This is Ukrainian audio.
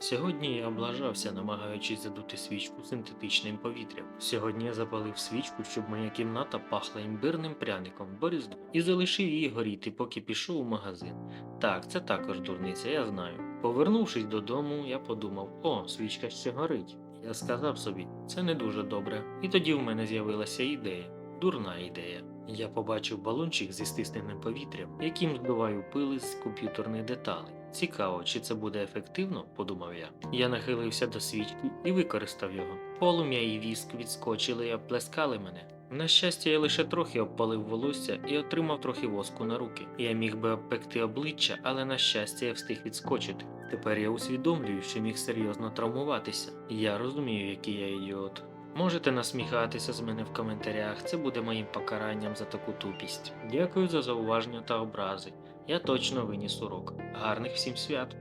Сьогодні я облажався, намагаючись задути свічку синтетичним повітрям. Сьогодні я запалив свічку, щоб моя кімната пахла імбирним пряником борізду, і залишив її горіти, поки пішов у магазин. Так, це також дурниця, я знаю. Повернувшись додому, я подумав: о, свічка ще горить. Я сказав собі, це не дуже добре. І тоді в мене з'явилася ідея. Дурна ідея. Я побачив балончик зі стисненим повітрям, яким здуваю пили з комп'ютерних деталей. Цікаво, чи це буде ефективно, подумав я. Я нахилився до свічки і використав його. Полум'я і віск відскочили і обплескали мене. На щастя, я лише трохи обпалив волосся і отримав трохи воску на руки. Я міг би обпекти обличчя, але на щастя я встиг відскочити. Тепер я усвідомлюю, що міг серйозно травмуватися. Я розумію, який я ідіот. Можете насміхатися з мене в коментарях, це буде моїм покаранням за таку тупість. Дякую за зауваження та образи. Я точно виніс урок. Гарних всім свят!